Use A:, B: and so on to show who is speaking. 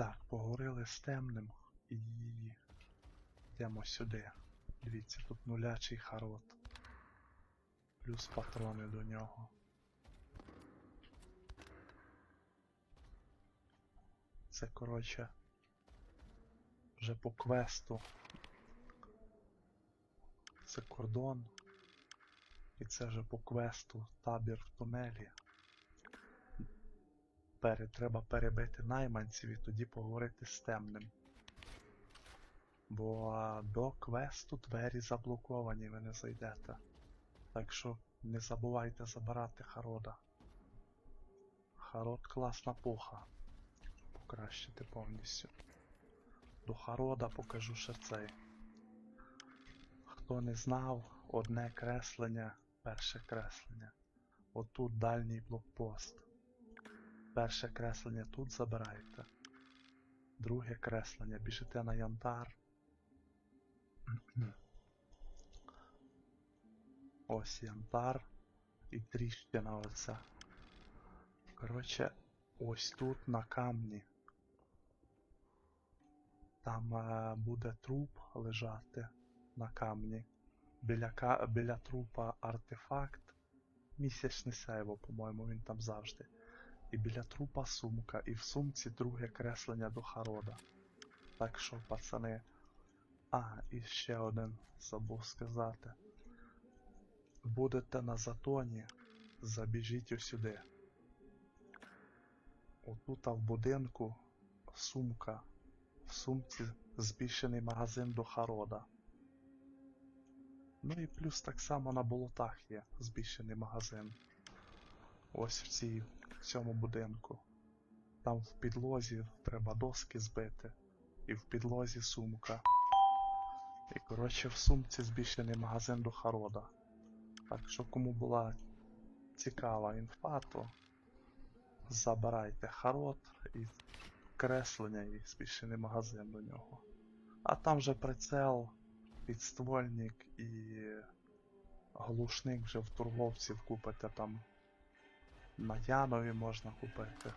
A: Так, поговорили з темним і йдемо сюди. Дивіться, тут нулячий харот. Плюс патрони до нього. Це, коротше, вже по квесту. Це кордон. І це вже по квесту табір в тунелі. Пере, треба перебити найманців і тоді поговорити з темним. Бо до квесту двері заблоковані, ви не зайдете. Так що не забувайте забирати Харода. Харод класна пуха. Покращити повністю. До Харода покажу ще цей. Хто не знав, одне креслення, перше креслення. Отут дальній блокпост. Перше креслення тут забираєте. Друге креслення біжите на янтар. Ось янтар і тріщина оця. Коротше, ось тут на камні. Там е, буде труп лежати на камні. Біля, біля трупа артефакт. Місячне сяйво, по-моєму, він там завжди. І біля трупа сумка, і в сумці друге креслення до Харода. Так що, пацани. А, і ще один забув сказати. Будете на затоні, забіжіть усюди. Отута в будинку сумка. В сумці збільшений магазин до Харода. Ну і плюс так само на болотах є збільшений магазин. Ось в цій, в цьому будинку. Там в підлозі треба доски збити. І в підлозі сумка. І коротше в сумці збільшений магазин до Харода. Так що кому була цікава інфа, то забирайте Харод і креслення і збільшений магазин до нього. А там вже прицел, підствольник і глушник вже в торговців купите там. На ямові можна купити.